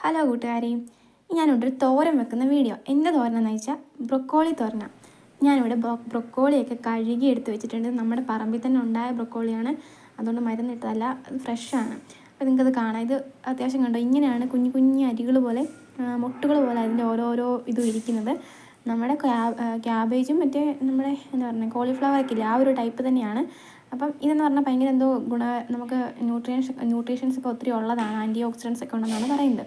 Hello കൂട്ടുകാരി ഞാനിവിടെ ഒരു തോരൻ വെക്കുന്ന വീഡിയോ. എന്ത് തോരനെന്ന് വെച്ചാൽ ബ്രൊക്കോളി തോരന. ഞാനിവിടെ ബ്രൊ- ബ്രൊക്കോളിയൊക്കെ കഴുകി എടുത്ത് വെച്ചിട്ടുണ്ട്. നമ്മുടെ പറമ്പിൽ തന്നെ ഉണ്ടായ ബ്രൊക്കോളിയാണ്. അതുകൊണ്ട് മരുന്നിട്ടതല്ല അത് ഫ്രഷാണ് അപ്പോൾ നിങ്ങൾക്കത് കാണാം. ഇത് അത്യാവശ്യം കണ്ടോ ഇങ്ങനെയാണ് കുഞ്ഞു കുഞ്ഞു അരികൾ പോലെ മുട്ടുകൾ പോലെ അതിന്റെ ഓരോരോ ഇതും ഇരിക്കുന്നത്. നമ്മുടെ ക്യാബേജും മറ്റേ നമ്മുടെ എന്താ പറയുക കോളിഫ്ലവർ ഒക്കെ ഇല്ലേ ആ ഒരു ടൈപ്പ് തന്നെയാണ്. അപ്പം ഇതെന്ന് പറഞ്ഞാൽ ഭയങ്കര എന്തോ ഗുണ നമുക്ക് ന്യൂട്രിയൻസ് ന്യൂട്രീഷൻസ് ഒക്കെ ഒത്തിരി ഉള്ളതാണ് ആന്റി ഓക്സിഡൻസ് ഒക്കെ ഉണ്ടെന്നാണ് പറയുന്നത്.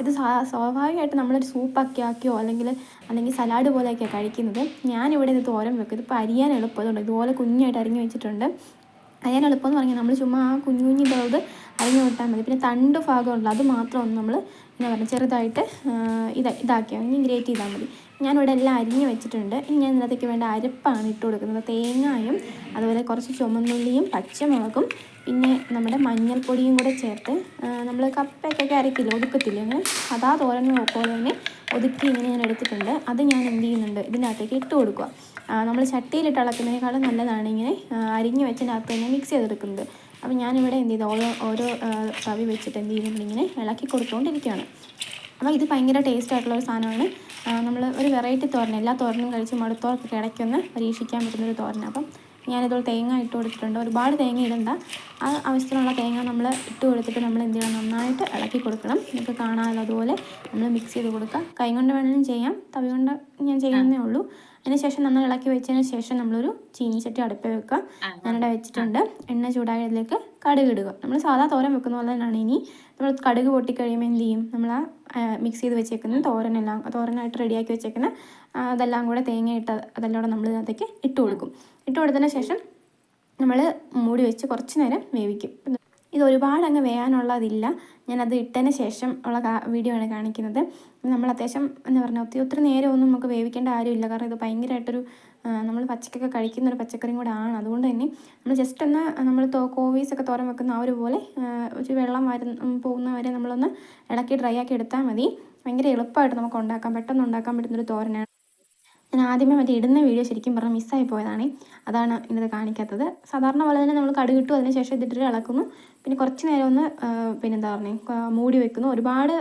ഇത് സ്വാ- സ്വാഭാവികമായിട്ട് നമ്മളൊരു സൂപ്പാക്കി ആക്കിയോ അല്ലെങ്കിൽ അല്ലെങ്കിൽ സലാഡ് പോലെയൊക്കെ കഴിക്കുന്നത്. ഞാനിവിടെ ഇത് തോരൻ വെക്കും. ഇതിപ്പോൾ അരിയാൻ എളുപ്പമുണ്ട്. ഇതുപോലെ കുഞ്ഞായിട്ട് അരിഞ്ഞു വെച്ചിട്ടുണ്ട്. അരിയാൻ എളുപ്പമെന്ന് പറഞ്ഞാൽ നമ്മൾ ചുമ്മാ ആ കുഞ്ഞു കുഞ്ഞു ഇതോട് അരിഞ്ഞു വിട്ടാൽ മതി. പിന്നെ തണ്ട് ഭാഗമുള്ള അത് മാത്രം ഒന്ന് നമ്മൾ എന്താ പറഞ്ഞു ചെറുതായിട്ട് ഇത് ഇതാക്കിയാൽ ഇനി ഗ്രേറ്റ് ചെയ്താൽ മതി. ഞാനിവിടെ എല്ലാം അരിഞ്ഞ് വെച്ചിട്ടുണ്ട്. ഇനി ഞാൻ ഇതിനകത്തേക്ക് വേണ്ട അരപ്പാണ് ഇട്ട് കൊടുക്കുന്നത്. തേങ്ങായും അതുപോലെ കുറച്ച് ചുമന്നുള്ളിയും പച്ചമുളകും പിന്നെ നമ്മുടെ മഞ്ഞൾപ്പൊടിയും കൂടെ ചേർത്ത് നമ്മൾ കപ്പയൊക്കെ അരക്കില്ല ഒതുക്കത്തില്ല അങ്ങനെ? അതാ തോരൻ പോലെ തന്നെ ഒതുക്കി ഇങ്ങനെ ഞാൻ എടുത്തിട്ടുണ്ട്. അത് ഞാൻ എന്ത് ചെയ്യുന്നുണ്ട്? ഇതിനകത്തേക്ക് ഇട്ട് കൊടുക്കുക. നമ്മൾ ചട്ടിയിലിട്ട് ഇളക്കുന്നതിനേക്കാളും നല്ലതാണ് ഇങ്ങനെ അരിഞ്ഞ് വെച്ചതിനകത്ത് തന്നെ മിക്സ് ചെയ്തെടുക്കുന്നത്. അപ്പോൾ ഞാനിവിടെ എന്ത് ചെയ്തു? ഓരോ ഓരോ തവി വെച്ചിട്ട് എന്ത് ചെയ്യുന്നുണ്ട് ഇങ്ങനെ ഇളക്കി കൊടുത്തുകൊണ്ടിരിക്കുകയാണ്. അപ്പോൾ ഇത് ഭയങ്കര ടേസ്റ്റ് ആയിട്ടുള്ള ഒരു സാധനമാണ്. നമ്മൾ ഒരു വെറൈറ്റി തോരൻ എല്ലാ തോരനും കഴിച്ച് മടുത്തോർക്കൊക്കെ ഇടയ്ക്കൊന്ന് പരീക്ഷിക്കാൻ പറ്റുന്നൊരു തോരൻ അപ്പം ഞാനിതുപോലെ തേങ്ങ ഇട്ട് കൊടുത്തിട്ടുണ്ട്. ഒരുപാട് തേങ്ങ ഇടണ്ട. ആ ആവശ്യത്തിനുള്ള തേങ്ങ നമ്മൾ ഇട്ട് കൊടുത്തിട്ട് നമ്മൾ എന്ത് ചെയ്യണം? നന്നായിട്ട് ഇളക്കി കൊടുക്കണം. നിങ്ങൾക്ക് കാണാമല്ലോ അതുപോലെ നമ്മൾ മിക്സ് ചെയ്ത് കൊടുക്കാം. കൈകൊണ്ട് വേണമെങ്കിലും ചെയ്യാം. തവി കൊണ്ട് ഞാൻ ചെയ്യുന്നേ ഉള്ളൂ. അതിനുശേഷം നന്നായി ഇളക്കി വെച്ചതിന് ശേഷം നമ്മളൊരു ചീനി ചട്ടി അടുപ്പ് വെക്കുക. ഞാനിവിടെ വെച്ചിട്ടുണ്ട്. എണ്ണ ചൂടായതിലേക്ക് കടുക് ഇടുക. നമ്മൾ സാധാ തോരൻ വെക്കുന്ന പോലെ തന്നെയാണ് ഇനി നമ്മൾ കടുക് പൊട്ടിക്കഴിയുമ്പോൾ എന്ത് ചെയ്യും? നമ്മൾ ആ മിക്സ് ചെയ്ത് വെച്ചേക്കുന്ന തോരനെല്ലാം തോരനായിട്ട് റെഡിയാക്കി വെച്ചേക്കുന്ന അതെല്ലാം കൂടെ തേങ്ങ ഇട്ട് അതെല്ലാം കൂടെ നമ്മൾ ഇതിനകത്തേക്ക് ഇട്ട് കൊടുക്കും. ഇട്ട് കൊടുത്തതിന് ശേഷം നമ്മൾ മൂടി വെച്ച് കുറച്ച് നേരം വേവിക്കും. ഇത് ഒരുപാട് അങ്ങ് വേകാനുള്ളതില്ല ഞാനത് ഇട്ടതിന് ശേഷം ഉള്ള വീഡിയോ ആണ് കാണിക്കുന്നത്. നമ്മൾ അത്യാവശ്യം എന്ന് പറഞ്ഞാൽ ഒത്തിരി ഒത്തിരി നേരമൊന്നും നമുക്ക് വേവിക്കേണ്ട കാര്യമില്ല. കാരണം ഇത് ഭയങ്കരമായിട്ടൊരു നമ്മൾ പച്ചക്കൊക്കെ കഴിക്കുന്ന ഒരു പച്ചക്കറിയും കൂടെ ആണ്. അതുകൊണ്ട് തന്നെ നമ്മൾ ജസ്റ്റ് ഒന്ന് നമ്മൾ കോവീസൊക്കെ തോരം വെക്കുന്ന ആ ഒരു പോലെ ഒരു വെള്ളം വരുന്ന പോകുന്ന വരെ നമ്മളൊന്ന് ഇളക്കി ഡ്രൈ ആക്കി എടുത്താൽ മതി. ഭയങ്കര എളുപ്പമായിട്ട് നമുക്ക് ഉണ്ടാക്കാം. പെട്ടെന്ന് ഉണ്ടാക്കാൻ പറ്റുന്നൊരു തോരനാണ്. ഞാൻ ആദ്യമേ മറ്റേ ഇടുന്ന വീഡിയോ ശരിക്കും പറഞ്ഞാൽ മിസ്സായി പോയതാണ്. അതാണ് ഇന്നത് കാണിക്കാത്തത്. സാധാരണ പോലെ തന്നെ നമ്മൾ കടുകിട്ടു അതിന് ശേഷം ഇതിട്ടിട്ട് ഇളക്കുന്നു. പിന്നെ കുറച്ച് നേരം ഒന്ന് പിന്നെ എന്താ പറയുക മൂടി വെക്കുന്നു. ഒരുപാട്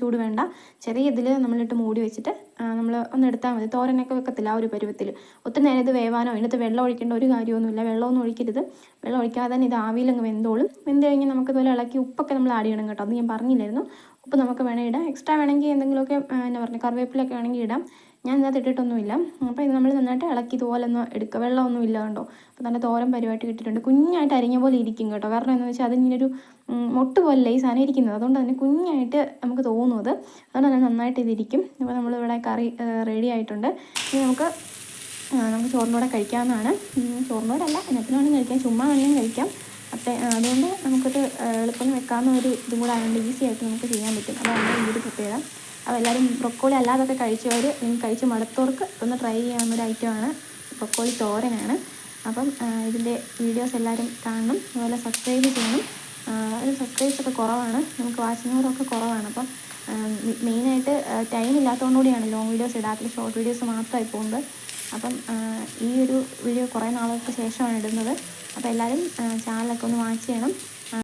ചൂട് വേണ്ട. ചെറിയ ഇതിൽ നമ്മളിട്ട് മൂടി വെച്ചിട്ട് നമ്മൾ ഒന്ന് എടുത്താൽ മതി. തോരനൊക്കെ വെക്കത്തില്ല ആ ഒരു പരുവത്തിൽ ഒത്തിരി നേരം ഇത് വേവാനോ ഇതിനകത്ത് വെള്ളം ഒഴിക്കേണ്ട ഒരു കാര്യമൊന്നുമില്ല. വെള്ളമൊന്നും ഒഴിക്കരുത്. വെള്ളം ഒഴിക്കാതെ തന്നെ ഇത് ആവിയിലങ്ങ് വെന്തോളും. വെന്ത് കഴിഞ്ഞ് നമുക്ക് ഇതുപോലെ ഇളക്കി ഉപ്പൊക്കെ നമ്മൾ ആഡ് ചെയ്യണം കേട്ടോ. അത് ഞാൻ പറഞ്ഞില്ലായിരുന്നു. ഉപ്പ് നമുക്ക് വേണമെങ്കിൽ ഇടാം. എക്സ്ട്രാ വേണമെങ്കിൽ എന്തെങ്കിലുമൊക്കെ എന്താ പറയുക കറിവേപ്പിലൊക്കെ വേണമെങ്കിൽ ഇടാം. ഞാൻ ഇതിനകത്ത് ഇട്ടിട്ടൊന്നുമില്ല. അപ്പോൾ ഇത് നമ്മൾ നന്നായിട്ട് ഇളക്കി ഇതുപോലെ ഒന്ന് എടുക്കുക വെള്ളമൊന്നും ഇല്ല കണ്ടോ അപ്പോൾ നല്ല തോരൻ പരിപാടി കിട്ടിയിട്ടുണ്ട് കുഞ്ഞായിട്ട് അരിഞ്ഞ പോലെ ഇരിക്കും കേട്ടോ. കാരണം എന്താണെന്ന് വെച്ചാൽ അതിങ്ങനൊരു മൊട്ട് പോലല്ലേ ഈ സാധനം ഇരിക്കുന്നത്. അതുകൊണ്ട് തന്നെ കുഞ്ഞായിട്ട് നമുക്ക് തോന്നുന്നത് അതുകൊണ്ട് തന്നെ നന്നായിട്ട് ഇതിരിക്കും അപ്പോൾ നമ്മളിവിടെ കറി റെഡി ആയിട്ടുണ്ട്. ഇനി നമുക്ക് നമുക്ക് ചോറിനോടെ കഴിക്കാവുന്നതാണ്. ചോറിനോടല്ല ചോറിനൂടെ അല്ല എന്നത്തിന് കഴിക്കാം. ചുമ്മാ വേണമെങ്കിലും കഴിക്കാം. അപ്പം അതുകൊണ്ട് നമുക്കത് എളുപ്പം വെക്കാവുന്ന ഒരു ഇതും കൂടെ ആയതുകൊണ്ട് ഈസി ആയിട്ട് നമുക്ക് ചെയ്യാൻ പറ്റും. അതാണ് ഈ ഒരു പ്രത്യേകത അപ്പോൾ എല്ലാവരും ബ്രൊക്കോളി അല്ലാതൊക്കെ കഴിച്ചവർ നിങ്ങൾ കഴിച്ച് മടുത്തവർക്ക് ഒന്ന് ട്രൈ ചെയ്യാവുന്ന ഒരു ഐറ്റമാണ് ബ്രൊക്കോളി തോരനാണ്. അപ്പം ഇതിന്റെ വീഡിയോസ് എല്ലാവരും കാണണം. അതുപോലെ സബ്സ്ക്രൈബ് ചെയ്യണം. ഒരു സബ്സ്ക്രൈബ്സ് ഒക്കെ കുറവാണ്. നമുക്ക് വാച്ചിങ് ഒക്കെ കുറവാണ്. അപ്പം മെയിനായിട്ട് ടൈം ഇല്ലാത്തതുകൊണ്ട് കൂടിയാണ് ലോങ് വീഡിയോസ് ഇടാത്തത്. ഷോർട്ട് വീഡിയോസ് മാത്രമായി പോകുന്നത്. അപ്പം ഈ ഒരു വീഡിയോ കുറേ നാളുകൾക്ക് ശേഷമാണ് ഇടുന്നത്. അപ്പോൾ എല്ലാവരും ചാനലൊക്കെ ഒന്ന് വാച്ച് ചെയ്യണം.